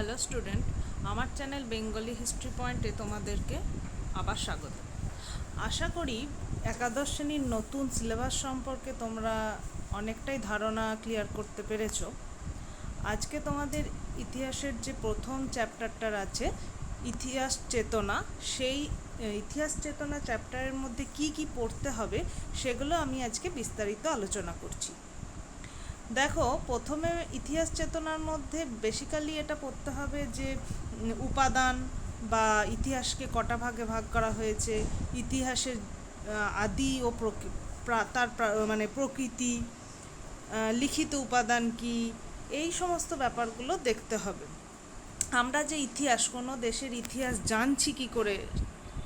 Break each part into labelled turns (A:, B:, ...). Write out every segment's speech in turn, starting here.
A: Hello student আমার channel Bengali history পয়েন্টে তোমাদেরকে আবার স্বাগত। আশা করি একাদশ শ্রেণির নতুন সিলেবাস সম্পর্কে তোমরা অনেকটাই ধারণা ক্লিয়ার করতে পেরেছ। আজকে তোমাদের ইতিহাসের যে প্রথম চ্যাপ্টারটার আছে, ইতিহাস চেতনা, সেই, ইতিহাস চেতনা চ্যাপ্টারের মধ্যে কি কি পড়তে হবে, সেগুলো আমি আজকে বিস্তারিত আলোচনা করছি। দেখো, প্রথমে ইতিহাস চেতনার মধ্যে বেসিক্যালি এটা পড়তে হবে যে উপাদান বা ইতিহাসকে কটা ভাগে ভাগ করা হয়েছে? ইতিহাসের আদি ও তার মানে প্রকৃতি লিখিত উপাদান কি? এই সমস্ত ব্যাপারগুলো দেখতে হবে। আমরা যে ইতিহাস, কোনো দেশের ইতিহাস জানছি কি করে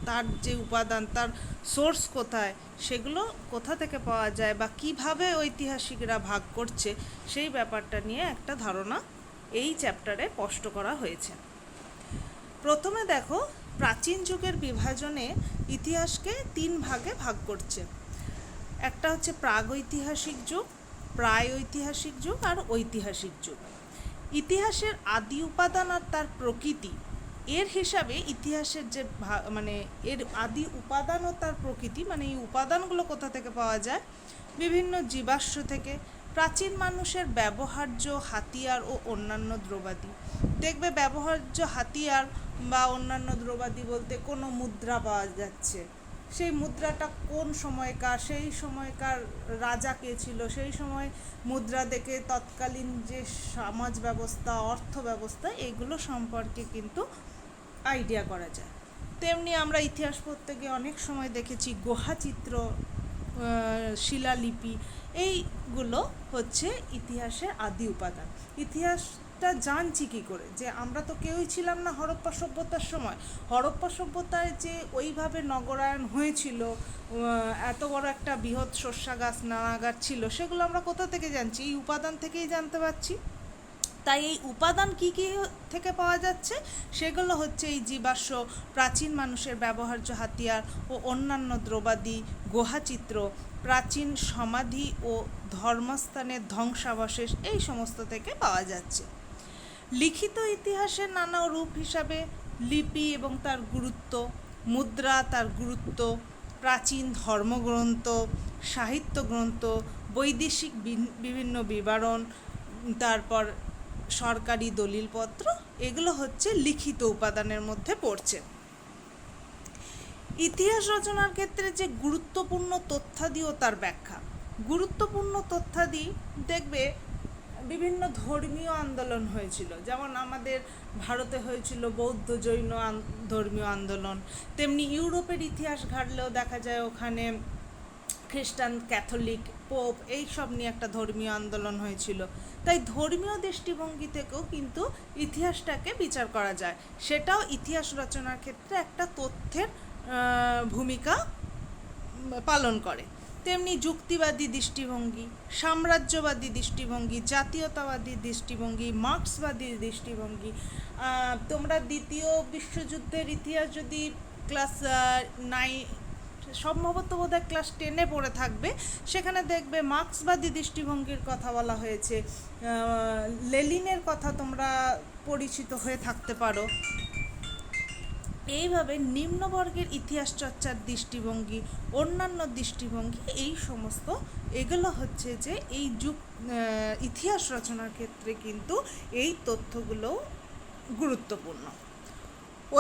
A: তার যে উপাদান, তার সোর্স কোথায়, সেগুলো কোথা থেকে পাওয়া যায় বা কীভাবে ঐতিহাসিকরা ভাগ করছে, সেই ব্যাপারটা নিয়ে একটা ধারণা এই চ্যাপ্টারে স্পষ্ট করা হয়েছে। প্রথমে দেখো, প্রাচীন যুগের বিভাজনে ইতিহাসকে তিন ভাগে ভাগ করছে। একটা হচ্ছে প্রাগৈতিহাসিক যুগ প্রায় ঐতিহাসিক যুগ আর ঐতিহাসিক যুগ। ইতিহাসের আদি উপাদান আর তার প্রকৃতি এর হিসাবে ইতিহাসের যে মানে এর আদি উপাদান ও তার প্রকৃতি মানে এই উপাদানগুলো কোথা থেকে পাওয়া যায়? বিভিন্ন জীবাশ্ম থেকে। প্রাচীন মানুষের ব্যবহার্য হাতিয়ার ও অন্যান্য দ্রব্যাদি দেখবে ব্যবহার্য হাতিয়ার বা অন্যান্য দ্রব্যাদি বলতে কোনো মুদ্রা পাওয়া যাচ্ছে। সেই মুদ্রাটা কোন সময়কার সেই সময়কার রাজা কে ছিল, সেই সময় মুদ্রা দেখে তৎকালীন যে সমাজ ব্যবস্থা, অর্থ ব্যবস্থা, এগুলো সম্পর্কে কিন্তু আইডিয়া করা যায়। তেমনি আমরা ইতিহাস পড়তে গিয়ে অনেক সময় দেখেছি গুহাচিত্র শিলালিপি, এইগুলো হচ্ছে ইতিহাসের আদি উপাদান। ইতিহাসটা জানছি কী করে? যে আমরা তো কেউই ছিলাম না হরপ্পা সভ্যতার সময়। হরপ্পা সভ্যতায় যে ওইভাবে নগরায়ণ হয়েছিল এত বড় একটা বৃহৎ শস্যা শস্যাগাছ নানাগাছ ছিল, সেগুলো আমরা কোথা থেকে জানছি? এই উপাদান থেকেই জানতে পারছি। তাই এই উপাদান কি কি থেকে পাওয়া যাচ্ছে? সেগুলো হচ্ছে এই জীবাশ্ম, প্রাচীন মানুষের ব্যবহার্য হাতিয়ার ও অন্যান্য দ্রব্যাদি গুহাচিত্র, প্রাচীন সমাধি ও ধর্মস্থানের ধ্বংসাবশেষ, এই সমস্ত থেকে পাওয়া যাচ্ছে। লিখিত ইতিহাসের নানা রূপ হিসাবে লিপি এবং তার গুরুত্ব, মুদ্রা তার গুরুত্ব, প্রাচীন ধর্মগ্রন্থ, সাহিত্য গ্রন্থ, বৈদেশিক বিভিন্ন বিবরণ, তারপর সরকারি দলিলপত্র, এগুলো হচ্ছে লিখিত উপাদানের মধ্যে পড়ছে। ইতিহাস রচনার ক্ষেত্রে যে গুরুত্বপূর্ণ তথ্যাদি ও তার ব্যাখ্যা। গুরুত্বপূর্ণ তথ্যাদি দেখবে বিভিন্ন ধর্মীয় আন্দোলন হয়েছিল। যেমন আমাদের ভারতে হয়েছিল বৌদ্ধ জৈন ধর্মীয় আন্দোলন, তেমনি ইউরোপের ইতিহাস ঘাটলেও দেখা যায় ওখানে খ্রিস্টান, ক্যাথলিক, পোপ এই সব নিয়ে একটা ধর্মীয় আন্দোলন হয়েছিল। তাই ধর্মীয় দৃষ্টিভঙ্গি থেকেও কিন্তু ইতিহাসটাকে বিচার করা যায়। সেটাও ইতিহাস রচনার ক্ষেত্রে একটা তথ্যের ভূমিকা পালন করে। তেমনি যুক্তিবাদী দৃষ্টিভঙ্গি, সাম্রাজ্যবাদী দৃষ্টিভঙ্গি, জাতীয়তাবাদী দৃষ্টিভঙ্গি, মার্ক্সবাদী দৃষ্টিভঙ্গি তোমরা দ্বিতীয় বিশ্বযুদ্ধের ইতিহাস যদি ক্লাস নাই সম্ভবত বোধহয় ক্লাস টেনে পড়ে থাকবে। সেখানে দেখবে মার্ক্সবাদী দৃষ্টিভঙ্গির কথা বলা হয়েছে। লেলিনের কথা তোমরা পরিচিত হয়ে থাকতে পারো। এইভাবে নিম্নবর্গের ইতিহাস চর্চার দৃষ্টিভঙ্গি, অন্যান্য দৃষ্টিভঙ্গি, এই সমস্ত এগুলো হচ্ছে যে এই যুগ ইতিহাস রচনার ক্ষেত্রে কিন্তু এই তথ্যগুলো গুরুত্বপূর্ণ।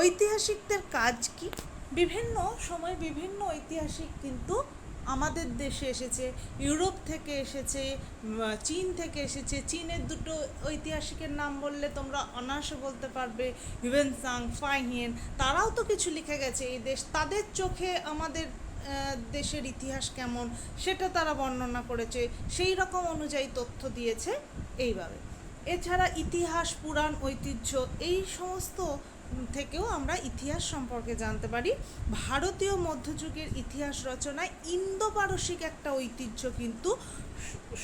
A: ঐতিহাসিকদের কাজ কি? বিভিন্ন সময় বিভিন্ন ঐতিহাসিক কিন্তু আমাদের দেশে এসেছে, ইউরোপ থেকে এসেছে চীন থেকে এসেছে। চীনের দুটো ঐতিহাসিকের নাম বললে তোমরা অনায়াসে বলতে পারবে হিউয়েনসাং ফাইহিয়েন, তারাও তো কিছু লিখে গেছে এই দেশ। তাদের চোখে আমাদের দেশের ইতিহাস কেমন সেটা তারা বর্ণনা করেছে, সেই রকম অনুযায়ী তথ্য দিয়েছে এইভাবে। এছাড়া ইতিহাস, পুরাণ, ঐতিহ্য এই সমস্ত থেকেও আমরা ইতিহাস সম্পর্কে জানতে পারি। ভারতীয় মধ্যযুগের ইতিহাস রচনায় ইন্দো পারসিক একটা ঐতিহ্য কিন্তু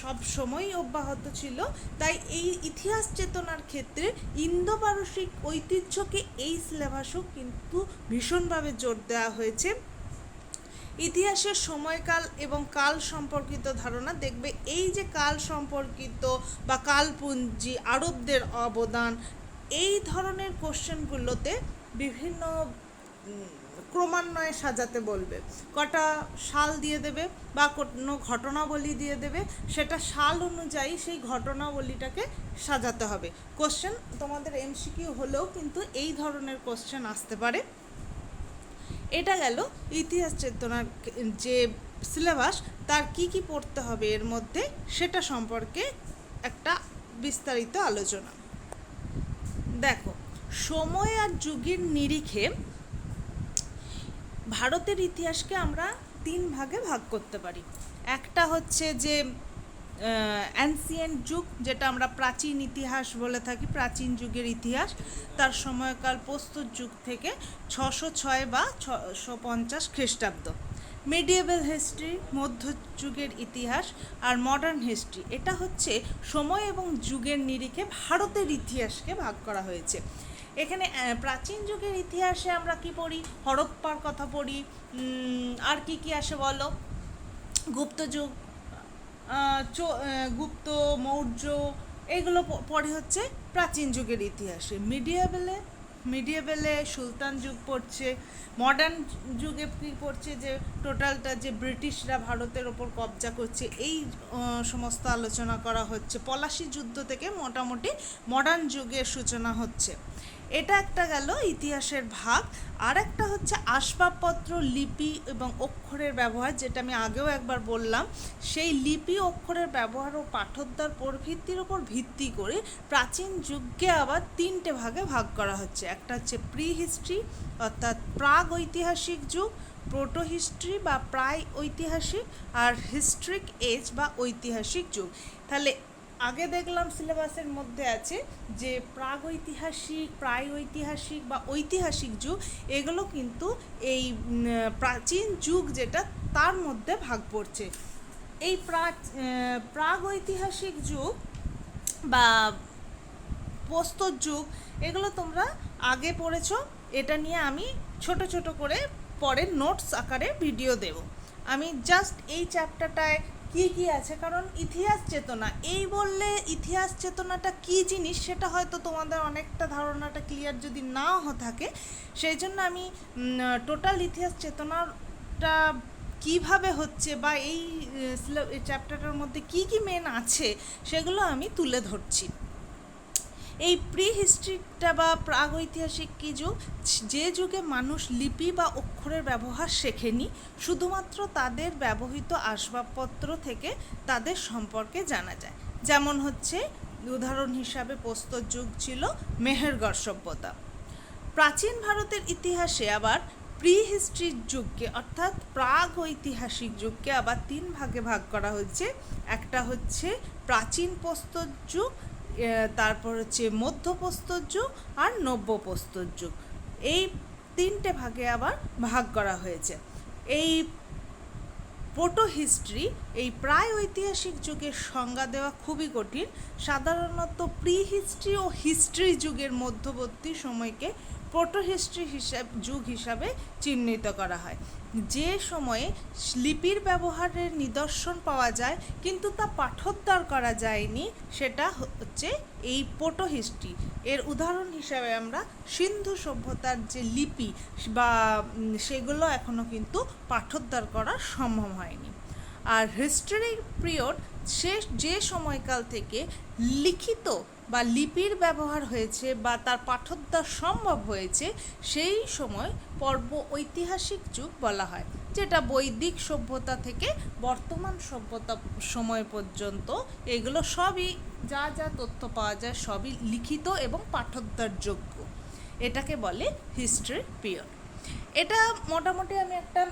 A: সব সময়ই অব্যাহত ছিল। তাই এই ইতিহাস চেতনার ক্ষেত্রে ইন্দো পারসিক ঐতিহ্যকে এই সিলেবাসও কিন্তু ভীষণভাবে জোর দেওয়া হয়েছে। ইতিহাসের সময়কাল এবং কাল সম্পর্কিত ধারণা দেখবে। এই যে কাল সম্পর্কিত বা কালপুঞ্জি আরবদের অবদান এই ধরনের কোশ্চেনগুলোতে বিভিন্ন ক্রমান্বয়ে সাজাতে বলবে। কটা সাল দিয়ে দেবে বা কোনো ঘটনাবলী দিয়ে দেবে, সেটা সাল অনুযায়ী সেই ঘটনাবলীটাকে সাজাতে হবে। কোশ্চেন তোমাদের এমসিকিউ হলেও কিন্তু এই ধরনের কোশ্চেন আসতে পারে। এটা গেল ইতিহাস চেতনার যে সিলেবাস তার কি কি পড়তে হবে এর মধ্যে, সেটা সম্পর্কে একটা বিস্তারিত আলোচনা। দেখো, সময় আর যুগের নিরিখে ভারতের ইতিহাসকে আমরা তিন ভাগে ভাগ করতে পারি। একটা হচ্ছে যে অ্যানসিয়েন্ট যুগ, যেটা আমরা প্রাচীন ইতিহাস বলে থাকি, প্রাচীন যুগের ইতিহাস। তার সময়কাল প্রস্তুত যুগ থেকে ছশো ছয় বা ছশো পঞ্চাশ খ্রিস্টাব্দ। মিডিয়েবল হিস্ট্রি, মধ্যযুগের ইতিহাস আর মডার্ন হিস্ট্রি। এটা হচ্ছে সময় এবং যুগের নিরিখে ভারতের ইতিহাসকে ভাগ করা হয়েছে। এখানে প্রাচীন যুগের ইতিহাসে আমরা কি পড়ি? হরপ্পার কথা পড়ি। আর কি কি আসে বলো? গুপ্ত যুগ গুপ্ত, মৌর্য, এগুলো পড়ে হচ্ছে প্রাচীন যুগের ইতিহাসে। মিডিয়াবেলে মিডিয়াবেলে সুলতান যুগ পড়ছে, মডার্ন যুগে কী পড়ছে যে টোটালটা যে ব্রিটিশরা ভারতের ওপর কবজা করছে, এই সমস্ত আলোচনা করা হচ্ছে। পলাশি যুদ্ধ থেকে মোটামুটি মডার্ন যুগের সূচনা হচ্ছে। এটা একটা গেল ইতিহাসের ভাগ। আর একটা হচ্ছে আসবাবপত্র, লিপি এবং অক্ষরের ব্যবহার, যেটা আমি আগেও একবার বললাম। সেই লিপি, অক্ষরের ব্যবহার ও পাঠোদ্ধার প্রভৃতির ওপর ভিত্তি করে প্রাচীন যুগকে আবার তিনটে ভাগে ভাগ করা হচ্ছে। একটা হচ্ছে প্রি হিস্ট্রি অর্থাৎ প্রাগ ঐতিহাসিক যুগ প্রোটো হিস্ট্রি বা প্রায় ঐতিহাসিক আর হিস্ট্রিক এজ বা ঐতিহাসিক যুগ। তাহলে আগে দেখলাম সিলেবাসের মধ্যে আছে যে প্রাগ ঐতিহাসিক প্রায় ঐতিহাসিক বা ঐতিহাসিক যুগ, এগুলো কিন্তু এই প্রাচীন যুগ যেটা তার মধ্যে ভাগ পড়ছে। এই প্রাগ ঐতিহাসিক যুগ বা প্রস্তর যুগ, এগুলো তোমরা আগে পড়েছো, এটা নিয়ে আমি ছোট ছোট করে পরে নোটস আকারে ভিডিও দেব। আমি জাস্ট এই চ্যাপ্টারটায় কি কি আছে? কারণ ইতিহাস চেতনা। এই বললে ইতিহাস চেতনাটা কি জিনিস সেটা হয়তো তোমাদের অনেকটা ধারণাটা ক্লিয়ার যদি না থাকে। সেই জন্য আমি টোটাল ইতিহাস চেতনাটা কীভাবে হচ্ছে বা এই চ্যাপ্টারটার মধ্যে কি কি মেন আছে সেগুলো আমি তুলে ধরছি। এই প্রি হিস্ট্রিটা বা প্রাগৈতিহাসিক কি যুগ? যে যুগে মানুষ লিপি বা অক্ষরের ব্যবহার শেখেনি, শুধুমাত্র তাদের ব্যবহৃত আসবাবপত্র থেকে তাদের সম্পর্কে জানা যায়। যেমন হচ্ছে, উদাহরণ হিসাবে প্রস্তর যুগ ছিল মেহেরগড় সভ্যতা। প্রাচীন ভারতের ইতিহাসে আবার প্রি হিস্ট্রির যুগকে, অর্থাৎ প্রাগ ঐতিহাসিক যুগকে আবার তিন ভাগে ভাগ করা হচ্ছে। একটা হচ্ছে প্রাচীন প্রস্তর যুগ তারপর হচ্ছে মধ্যপ্রস্তর যুগ আর নব্যপ্রস্তর যুগ এই তিনটে ভাগে আবার ভাগ করা হয়েছে। এই প্রোটো হিস্ট্রি, এই প্রায় ঐতিহাসিক যুগের সংজ্ঞা দেওয়া খুবই কঠিন। সাধারণত প্রি হিস্ট্রি ও হিস্ট্রি যুগের মধ্যবর্তী সময়কে প্রোটো হিস্ট্রি হিসাব, যুগ হিসাবে চিহ্নিত করা হয়। যে সময়ে লিপির ব্যবহারের নিদর্শন পাওয়া যায়, কিন্তু তা পাঠোদ্ধার করা যায়নি, সেটা হচ্ছে এই পোটো হিস্ট্রি এর উদাহরণ হিসাবে আমরা সিন্ধু সভ্যতার যে লিপি বা সেগুলো এখনও কিন্তু পাঠোদ্ধার করা সম্ভব হয়নি। আর হিস্টোরিক পিরিয়ড শেষ যে সময়কাল থেকে লিখিত বা লিপির ব্যবহার হয়েছে বা তার পাঠোদ্ধার সম্ভব হয়েছে, সেই সময় পর্ব ঐতিহাসিক যুগ বলা হয়। যেটা বৈদিক সভ্যতা থেকে বর্তমান সভ্যতা সময় পর্যন্ত, এগুলো সবই যা যা তথ্য পাওয়া যায় সবই লিখিত এবং পাঠোদ্ধারযোগ্য এটাকে বলে হিস্ট্রি পিরিয়ড এটা মোটামুটি আমি একটা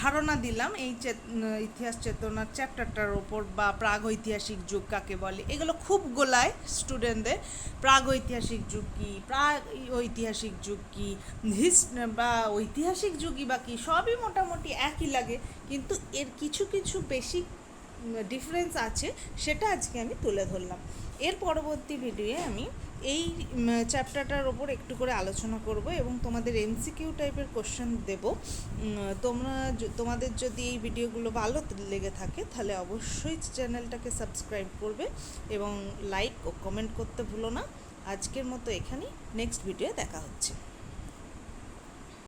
A: ধারণা দিলাম এই ইতিহাস চেতনার চ্যাপ্টারটার ওপর বা প্রাগ ঐতিহাসিক যুগ কাকে বলে, এগুলো খুব গোলায় স্টুডেন্টদের প্রাগ ঐতিহাসিক যুগ কী প্রাগ ঐতিহাসিক যুগ কী, হিস বা ঐতিহাসিক যুগই বা কী, সবই মোটামুটি একই লাগে, কিন্তু এর কিছু কিছু বেসিক ডিফারেন্স আছে, সেটা আজকে আমি তুলে ধরলাম। এর পরবর্তী ভিডিওয়ে আমি এই চ্যাপ্টারটার ওপর একটু করে আলোচনা করব এবং তোমাদের এমসিকিউ টাইপের কোশ্চেন দেব। তোমরা তোমাদের যদি এই ভিডিওগুলো ভালো লেগে থাকে, তাহলে অবশ্যই চ্যানেলটাকে সাবস্ক্রাইব করবে এবং লাইক ও কমেন্ট করতে ভুলো না। আজকের মতো এখানেই। নেক্সট ভিডিও দেখা হচ্ছে।